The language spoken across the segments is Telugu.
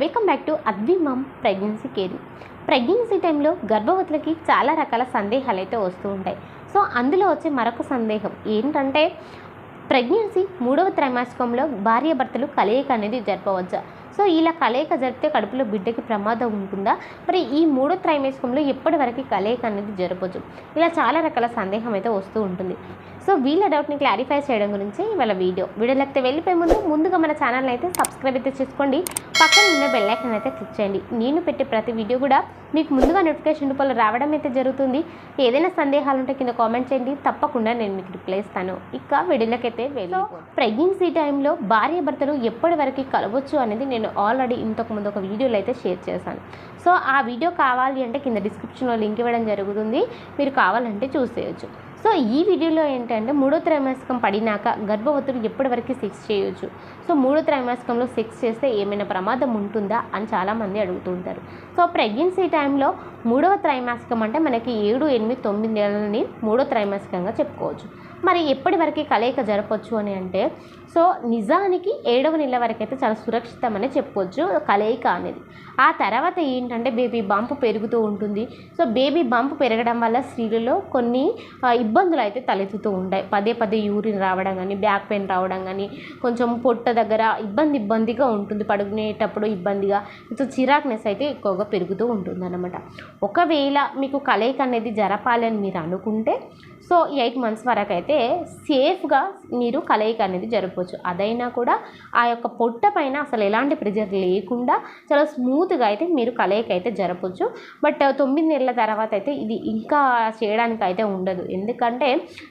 బ్యాక్ టు అద్విమమ్ ప్రెగ్నెన్సీ కేర్ ప్రెగ్నెన్సీ టైంలో గర్భవతులకి చాలా రకాల సందేహాలు అయితే వస్తూ ఉంటాయి. సో అందులో వచ్చే మరొక సందేహం ఏంటంటే ప్రెగ్నెన్సీ మూడవ త్రైమాసికంలో భార్యాభర్తలు కలయిక అనేది జరపవచ్చా? సో ఇలా కలయిక జరిపితే కడుపులో బిడ్డకి ప్రమాదం ఉంటుందా? మరి ఈ మూడో త్రైమాసికంలో ఎప్పటి వరకు కలయిక అనేది జరపవచ్చు? ఇలా చాలా రకాల సందేహం అయితే వస్తూ ఉంటుంది. సో వీళ్ళ డౌట్ని క్లారిఫై చేయడం గురించి ఇవాళ వీడియో. వీడియోలోకి వెళ్ళిపోయే ముందు ముందుగా మన ఛానల్ అయితే సబ్స్క్రైబ్ అయితే చేసుకోండి. పక్కన ఉన్న బెల్ ఐకాన్ అయితే క్లిక్ చేయండి. నేను పెట్టే ప్రతి వీడియో కూడా మీకు ముందుగా నోటిఫికేషన్ రూపంలో రావడం అయితే జరుగుతుంది. ఏదైనా సందేహాలు ఉంటే కింద కామెంట్ చేయండి. తప్పకుండా నేను మీకు రిప్లై ఇస్తాను. ఇక వీడియోలోకి అయితే వెళ్ళి ప్రెగ్నెన్సీ టైంలో భార్య భర్తలు ఎప్పటి వరకు కలవచ్చు అనేది నేను ఆల్రెడీ ఇంతకు ముందు ఒక వీడియోలో అయితే షేర్ చేశాను. సో ఆ వీడియో కావాలి అంటే కింద డిస్క్రిప్షన్లో లింక్ ఇవ్వడం జరుగుతుంది. మీరు కావాలంటే చూసేయచ్చు. సో ఈ వీడియోలో ఏంటంటే మూడో త్రైమాసికం పడినాక గర్భవతులు ఎప్పటివరకు సెక్స్ చేయొచ్చు? సో మూడో త్రైమాసికంలో సెక్స్ చేస్తే ఏమైనా ప్రమాదం ఉంటుందా అని చాలామంది అడుగుతుంటారు. సో ప్రెగ్నెన్సీ టైంలో మూడవ త్రైమాసికం అంటే మనకి ఏడు ఎనిమిది తొమ్మిది నెలలని మూడో త్రైమాసికంగా చెప్పుకోవచ్చు. మరి ఎప్పటి వరకు కలయిక జరపచ్చు అని అంటే సో నిజానికి ఏడవ నెల వరకు అయితే చాలా సురక్షితమని చెప్పొచ్చు కలయిక అనేది. ఆ తర్వాత ఏంటంటే బేబీ బంప్ పెరుగుతూ ఉంటుంది. సో బేబీ బంప్ పెరగడం వల్ల స్త్రీలలో కొన్ని ఇబ్బందులు అయితే తలెత్తుతూ ఉంటాయి. పదే పదే యూరిన్ రావడం కానీ బ్యాక్ పెయిన్ రావడం కానీ కొంచెం పొట్ట దగ్గర ఇబ్బంది ఇబ్బందిగా ఉంటుంది. పడుకునేటప్పుడు ఇబ్బందిగా సో చిరాక్నెస్ అయితే ఎక్కువగా పెరుగుతూ ఉంటుంది అనమాట ఒకవేళ మీకు కలయిక అనేది జరపాలని మీరు అనుకుంటే సో ఎయిట్ మంత్స్ వరకు అయితే సేఫ్గా మీరు కలయిక అనేది జరపవచ్చు అదైనా కూడా ఆ యొక్క పొట్ట పైన అసలు ఎలాంటి ప్రెజర్ లేకుండా చాలా స్మూత్గా అయితే మీరు కలయిక అయితే జరపవచ్చు బట్ తొమ్మిది నెలల తర్వాత అయితే ఇది ఇంకా చేయడానికి అయితే ఉండదు. ఎందుకంటే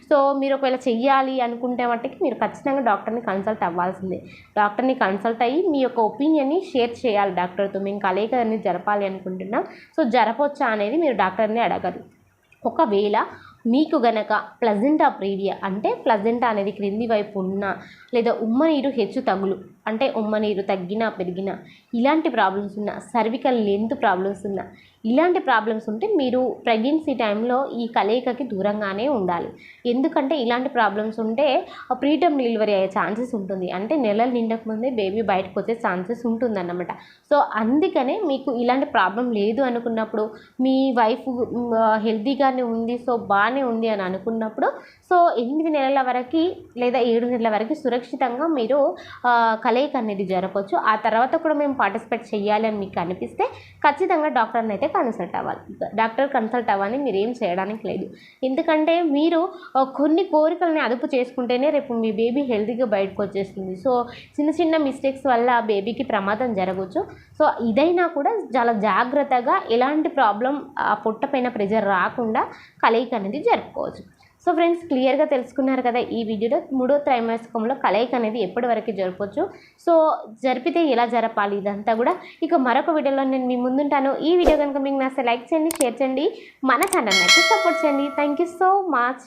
సో మీరు ఒకవేళ చెయ్యాలి అనుకుంటే మట్టుకి మీరు ఖచ్చితంగా డాక్టర్ని కన్సల్ట్ అవ్వాల్సిందే. డాక్టర్ని కన్సల్ట్ అయ్యి మీ యొక్క ఒపీనియన్ని షేర్ చేయాలి డాక్టర్తో. మేము కలయిక అనేది జరపాలి అనుకుంటున్నాం. సో జరపవచ్చా అనేది మీరు డాక్టర్ని అడగదు ఒకవేళ మీకు గనక ప్లజెంటా ప్రీడియా అంటే ప్లజెంటా అనేది క్రింది వైపు ఉన్న లేదా ఉమ్మ నీరు హెచ్చు తగులు అంటే ఉమ్మ నీరు తగ్గినా పెరిగినా ఇలాంటి ప్రాబ్లమ్స్ ఉన్న సర్వికల్ లెంత్ ప్రాబ్లమ్స్ ఉన్న ఇలాంటి ప్రాబ్లమ్స్ ఉంటే మీరు ప్రెగ్నెన్సీ టైంలో ఈ కలయికకి దూరంగానే ఉండాలి. ఎందుకంటే ఇలాంటి ప్రాబ్లమ్స్ ఉంటే ప్రీటమ్ డెలివరీ అయ్యే ఛాన్సెస్ ఉంటుంది. అంటే నెలలు నిండకముందే బేబీ బయటకు వచ్చే ఛాన్సెస్ ఉంటుందన్నమాట. సో అందుకనే మీకు ఇలాంటి ప్రాబ్లం లేదు అనుకున్నప్పుడు మీ వైఫ్ హెల్తీగానే ఉంది సో బాగానే ఉంది అని అనుకున్నప్పుడు సో ఎనిమిది నెలల వరకు లేదా ఏడు నెలల వరకు సురక్షితంగా మీరు కలయిక అనేది జరపవచ్చు ఆ తర్వాత కూడా మేము పార్టిసిపేట్ చేయాలి అని మీకు అనిపిస్తే ఖచ్చితంగా డాక్టర్ని అయితే కన్సల్ట్ అవ్వాలి. డాక్టర్ కన్సల్ట్ అవ్వాలి మీరు ఏం చేయడానికి లేదు. ఎందుకంటే మీరు కొన్ని కోరికల్ని అదుపు చేసుకుంటేనే రేపు మీ బేబీ హెల్తీగా బయటకు వచ్చేస్తుంది. సో చిన్న చిన్న మిస్టేక్స్ వల్ల బేబీకి ప్రమాదం జరగవచ్చు సో ఇదైనా కూడా చాలా జాగ్రత్తగా ఎలాంటి ప్రాబ్లం ఆ పొట్ట పైన ప్రెజర్ రాకుండా కలయిక అనేది జరుపుకోవచ్చు. సో ఫ్రెండ్స్ క్లియర్గా తెలుసుకున్నారు కదా ఈ వీడియోలో మూడో త్రైమాసికంలో కలయిక అనేది ఎప్పటి వరకు జరపవచ్చు సో జరిపితే ఎలా జరపాలి ఇదంతా కూడా ఇక మరొక వీడియోలో నేను మీ ముందుంటాను. ఈ వీడియో కనుక మీకు నచ్చితే లైక్ చేయండి షేర్ చేయండి. మన ఛానల్ అయితే సపోర్ట్ చేయండి. Thank you so much